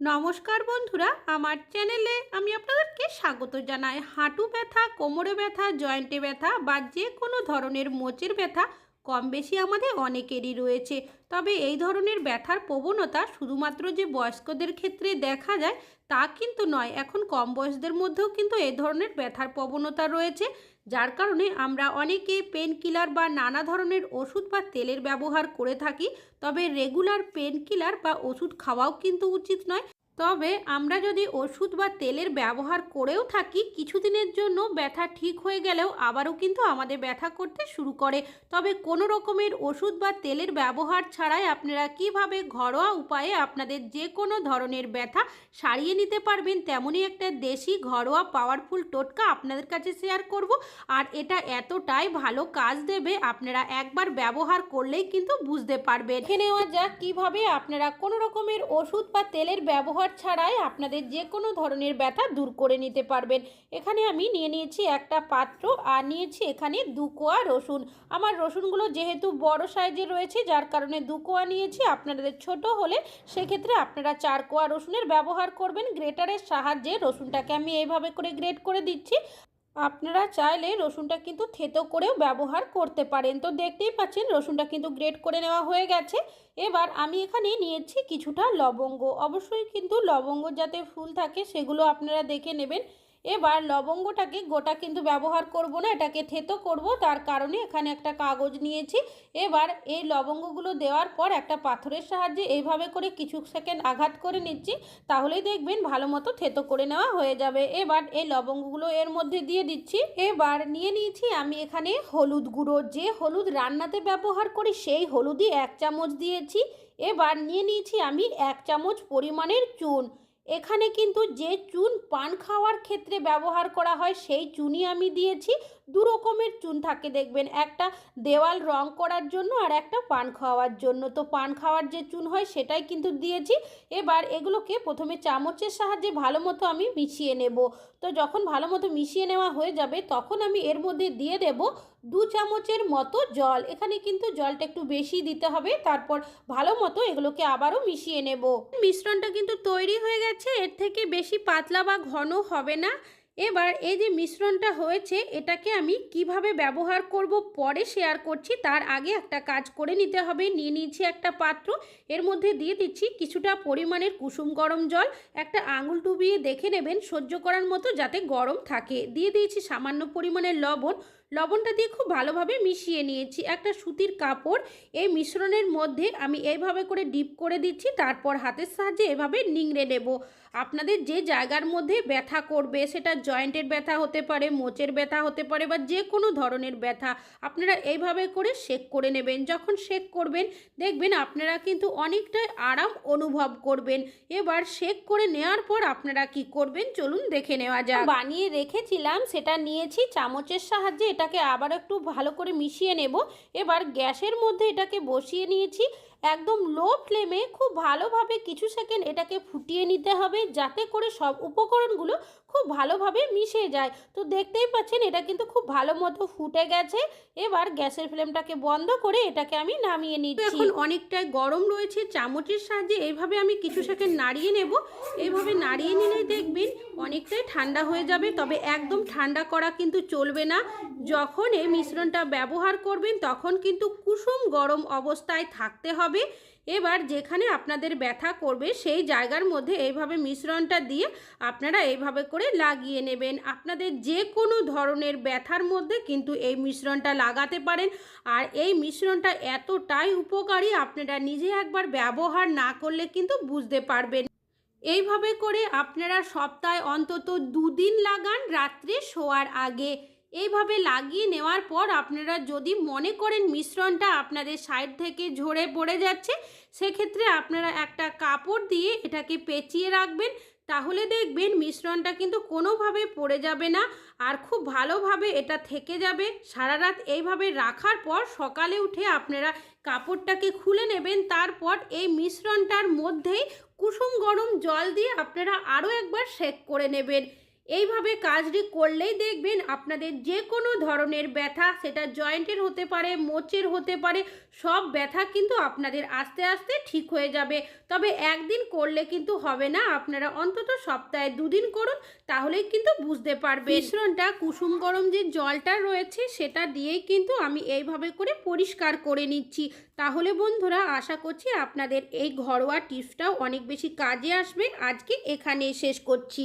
নমস্কার বন্ধুরা, আমার চ্যানেলে আমি আপনাদেরকে স্বাগত জানাই। হাঁটু ব্যথা, কোমরে ব্যথা, জয়েন্টে ব্যথা বা যে কোনো ধরনের মোচের ব্যথা কম বেশি আমাদের অনেকেরই রয়েছে। তবে এই ধরনের ব্যথার প্রবণতা শুধুমাত্র যে বয়স্কদের ক্ষেত্রে দেখা যায়, তা কিন্তু নয়। এখন কম বয়সদের মধ্যেও কিন্তু এই ধরনের ব্যথার প্রবণতা রয়েছে, যার কারণে আমরা অনেকে পেন কিলার বা নানা ধরনের ওষুধ বা তেলের ব্যবহার করে থাকি। তবে রেগুলার পেন কিলার বা ওষুধ খাওয়াও কিন্তু উচিত নয়। তবে আমরা যদি ওষুধ বা তেলের ব্যবহার করেও থাকি, কিছুদিনের জন্য ব্যথা ঠিক হয়ে গেলেও আবারও কিন্তু আমাদের ব্যথা করতে শুরু করে। তবে কোনো রকমের ওষুধ বা তেলের ব্যবহার ছাড়াই আপনারা কীভাবে ঘরোয়া উপায়ে আপনাদের যে কোনো ধরনের ব্যথা সারিয়ে নিতে পারবেন, তেমনই একটা দেশি ঘরোয়া পাওয়ারফুল টোটকা আপনাদের কাছে শেয়ার করব। আর এটা এতটাই ভালো কাজ দেবে, আপনারা একবার ব্যবহার করলেই কিন্তু বুঝতে পারবেন। দেখে নেওয়া যাক কীভাবে আপনারা কোনো রকমের ওষুধ বা তেলের ব্যবহার ছাড়াই আপনাদের যে কোনো ধরনের ব্যথা দূর করে নিতে পারবেন। এখানে আমি নিয়ে নিয়েছি একটা পাত্র আর নিয়েছি এখানে দু কোয়া রসুন। আমার রসুনগুলো যেহেতু বড় সাইজে রয়েছে, যার কারণে দু কোয়া নিয়েছি। আপনাদের ছোট হলে সেক্ষেত্রে আপনারা চার কোয়া রসুনের ব্যবহার করবেন। গ্রেটারের সাহায্যে রসুনটাকে আমি এইভাবে করে গ্রেট করে দিচ্ছি। আপনারা চাইলে রসুনটা কিন্তু থেতো করেও ব্যবহার করতে পারেন। তো দেখতেই পাচ্ছেন, রসুনটা কিন্তু গ্রেট করে নেওয়া হয়ে গেছে। এবার আমি এখানে নিয়েছি কিছুটা লবঙ্গ। অবশ্যই কিন্তু লবঙ্গ যাতে ফুল থাকে সেগুলো আপনারা দেখে নেবেন। এবার লবঙ্গটাকে গোটা কিন্তু ব্যবহার করব না, এটাকে থেতো করব, তার কারণে এখানে একটা কাগজ নিয়েছি। এবার এই লবঙ্গগুলো দেওয়ার পর একটা পাথরের সাহায্যে এইভাবে করে কিছু সেকেন্ড আঘাত করে নিচ্ছি, তাহলেই দেখবেন ভালো মতো থেতো করে নেওয়া হয়ে যাবে। এবার এই লবঙ্গগুলো এর মধ্যে দিয়ে দিচ্ছি। এবার নিয়ে নিয়েছি আমি এখানে হলুদ গুঁড়ো, যে হলুদ রান্নাতে ব্যবহার করি সেই হলুদই এক চামচ দিয়েছি। এবার নিয়ে নিয়েছি আমি এক চামচ পরিমাণের চুন। এখানে কিন্তু যে চুন পান খাওয়ার ক্ষেত্রে ব্যবহার করা হয় সেই চুনই আমি দিয়েছি। দু রকমের চুন থাকে, দেখবেন। একটা দেওয়াল রং করার জন্য আর একটা পান খাওয়ার জন্য। তো পান খাওয়ার যে চুন হয়, সেটাই কিন্তু দিয়েছি। এবার এগুলোকে প্রথমে চামচের সাহায্যে ভালো মতো আমি মিশিয়ে নেব। তো যখন ভালো মতো মিশিয়ে নেওয়া হয়ে যাবে, তখন আমি এর মধ্যে দিয়ে দেব দু চামচের মতো জল। এখানে কিন্তু জলটা একটু বেশি দিতে হবে। তারপর ভালো মতো এগুলোকে আবারও মিশিয়ে নেব। মিশ্রণটা কিন্তু তৈরি হয়ে গেছে। এর থেকে বেশি পাতলা বা ঘন হবে না। এবার এই যে মিশ্রণটা হয়েছে, এটাকে আমি কীভাবে ব্যবহার করব পরে শেয়ার করছি, তার আগে একটা কাজ করে নিতে হবে। নিয়ে নিয়েছি একটা পাত্র, এর মধ্যে দিয়ে দিচ্ছি কিছুটা পরিমাণের কুসুম গরম জল, একটা আঙুল ডুবিয়ে দেখে নেবেন সহ্য করার মতো যাতে গরম থাকে। দিয়ে দিয়েছি সামান্য পরিমাণের লবণ লবণটা দিয়ে খুব ভালোভাবে মিশিয়ে নিয়েছি। একটা সুতির কাপড় এই মিশ্রণের মধ্যে আমি এইভাবে করে ডিপ করে দিচ্ছি, তারপর হাতের সাহায্যে এভাবে নিংড়ে নেব। আপনাদের যে জায়গার মধ্যে ব্যথা করবে, সেটা জয়েন্টের ব্যথা হতে পারে, মোচের ব্যথা হতে পারে বা যে কোনো ধরনের ব্যথা, আপনারা এইভাবে করে শেক করে নেবেন। যখন শেক করবেন, দেখবেন আপনারা কিন্তু অনেকটাই আরাম অনুভব করবেন। এবার শেক করে নেওয়ার পর আপনারা কি করবেন? চলুন দেখে নেওয়া যাক। বানিয়ে রেখেছিলাম, সেটা নিয়েছি, চামচের সাহায্যে এটাকে আবার একটু ভালো করে মিশিয়ে নেব। এবার গ্যাসের মধ্যে এটাকে বসিয়ে নিয়েছি। একদম লো ফ্লেমে খুব ভালোভাবে কিছু সেকেন্ড এটাকে ফুটিয়ে নিতে হবে যাতে করে সব উপকরণগুলো খুব ভালোভাবে মিশে যায়। তো দেখতেই পাচ্ছেন এটা কিন্তু খুব ভালো মতো ফুটে গেছে। এবার গ্যাসের ফ্লেমটাকে বন্ধ করে এটাকে আমি নামিয়ে নিচ্ছি। এখন অনেকটাই গরম রয়েছে চামচের সাহায্যে এইভাবে আমি কিছু সেকেন্ড নাড়িয়ে নেব। এইভাবে নাড়িয়ে নিলেই দেখবেন অনেকটাই ঠান্ডা হয়ে যাবে তবে একদম ঠান্ডা করা কিন্তু চলবে না। যখন এই মিশ্রণটা ব্যবহার করবেন তখন কিন্তু কুসুম গরম অবস্থায় থাকতে হবে। এবার যেখানে আপনাদের ব্যথা করবে সেই জায়গার মধ্যে এইভাবে মিশ্রণটা দিয়ে আপনারা এইভাবে করে লাগিয়ে নেবেন। আপনাদের যে কোনো ধরনের ব্যথার মধ্যে কিন্তু এই মিশ্রণটা লাগাতে পারেন। আর এই মিশ্রণটা এতটাই উপকারী, আপনারা নিজে একবার ব্যবহার না করলে কিন্তু বুঝতে পারবেন। এইভাবে করে আপনারা সপ্তাহে অন্তত দুদিন লাগান রাত্রে শোয়ার আগে। এইভাবে লাগিয়ে নেওয়ার পর আপনারা যদি মনে করেন মিশ্রণটা আপনাদের সাইড থেকে ঝরে পড়ে যাচ্ছে, সেক্ষেত্রে আপনারা একটা কাপড় দিয়ে এটাকে পেঁচিয়ে রাখবেন। তাহলে দেখবেন মিশ্রণটা কিন্তু কোনোভাবে পড়ে যাবে না আর খুব ভালোভাবে এটা থেকে যাবে। সারা রাত এইভাবে রাখার পর সকালে উঠে আপনারা কাপড়টাকে খুলে নেবেন। তারপর এই মিশ্রণটার মধ্যেই কুসুম গরম জল দিয়ে আপনারা আরও একবার সেক করে নেবেন। এইভাবে কাজটি করলেই দেখবেন আপনাদের যে কোনো ধরনের ব্যথা, সেটা জয়েন্টের হতে পারে, মোচের হতে পারে, সব ব্যথা কিন্তু আপনাদের আস্তে আস্তে ঠিক হয়ে যাবে। তবে একদিন করলে কিন্তু হবে না, আপনারা অন্তত সপ্তাহে দুদিন করুন, তাহলেই কিন্তু বুঝতে পারবে মিশ্রণটা, কুসুম গরম যে জলটা রয়েছে, সেটা দিয়েই কিন্তু আমি এইভাবে করে পরিষ্কার করে নিচ্ছি। তাহলে বন্ধুরা, আশা করছি আপনাদের এই ঘরোয়া টিপসটাও অনেক বেশি কাজে আসবে। আজকে এখানে শেষ করছি।